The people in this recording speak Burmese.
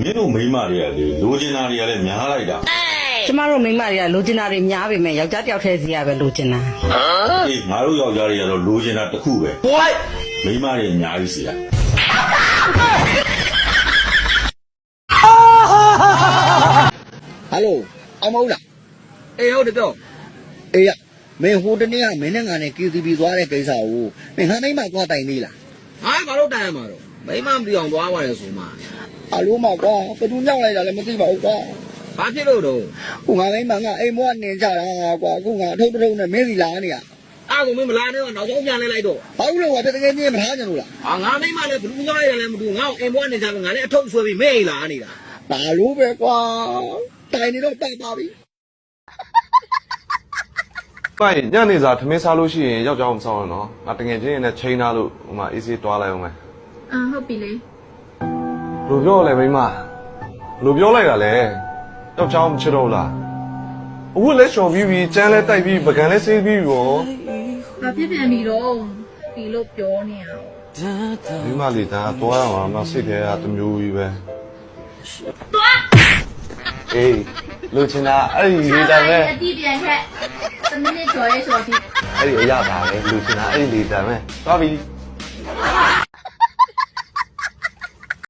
မင်းတို့မိန်းမတွေကလေလိုချင်တာတွေကလည်းများလိုက်တာကျမတို့မိန်းမတွေကလိုချင်တာတွေများပေမဲ့ယောက်ျားတစ်ယောက်တည်းစီရပဲလိုချင်တာအေးငါတို့ယောက်ျားတွေကတော့လိုချင်တာတစ်ခုပဲမိန်းမတွေအများကြီးစီရဟယ်လိုအောင်မဟုတ်လားအေးဟုတ်တယ်တော့အေးရမင်းဟိုတနေ့ကမင်းနဲ့ငါနဲ့ KTV သွားတဲ့ကိစ္စကိုမင်းဟန်တိုင်းမှာသွားတိုင်သေးလားဟာ ဘာလို့တိုင်ရမှာတော့မိမမပြောင်းသွားပါတယ်ဆိုမှအလိုမှာကွာဘယ်သူညောင်းလိုက်တာလဲမသိပါဘူးကွာဘာဖြစ်လို့တော့ဟိုငါတိုင်းမှာငါအိမ်မွားနေကြတာကွာအခုငါအထုပ်ထုပ်နဲ့မင်းစီလာနေရအားကိုမင်းမလာနဲ့တော့နောက်ဆုံးပြန်လဲလိုက်တော့ဘာလို့လဲကွာတကယ်ကြီးမထားကြလို့လားဟာငါမိမလည်းဘလူးသွားရတယ်လည်းမတူငါ့ကိုအိမ်ဘွားနေကြပြီငါလည်းအထုပ်ဆွဲပြီးမဲလာနေတာဒါလိုပဲကွာတိုင်နေတော့တိုင်ပါပြီ ပိုင်ညနေစာထမင်းစားလို့ရှိရင်ယောက်ျားအောင်မဆောင်ရနော်ငါတငယ်ချင်းရနဲ့ချိန်ထားလို့ဟိုမှာအေးစေးတွားလိုက်အောင်မယ်အာဟုတ်ပြီလေဘယ်လိုပြောလဲမိမဘယ်လိုပြောလိုက်တာလဲယောက်ျားအောင်မချစ်တော့ဘူးလားအဝတ်လဲလျှော်ပြီးပြီးကျန်းလဲတိုက်ပြီးပကံလဲဆေးပြီးရောဘာဖြစ်ပြန်ပြီတော့ဒီလိုပြောနေရတော့မိမလေးဒါတွားရမှာမစိတ်ထဲကတစ်မျိုးကြီးပဲအေးလူချင်တာအဲ့ဒီလေးတိုင်းပဲအတိပြန်ခက်တစ် မိနစ်ကျော်ရဲဆိုတော့ဒီအဲ့ဒီအရပါပဲလူချင်တာအဲ့ဒီလေးတိုင်းပဲသွားပြီ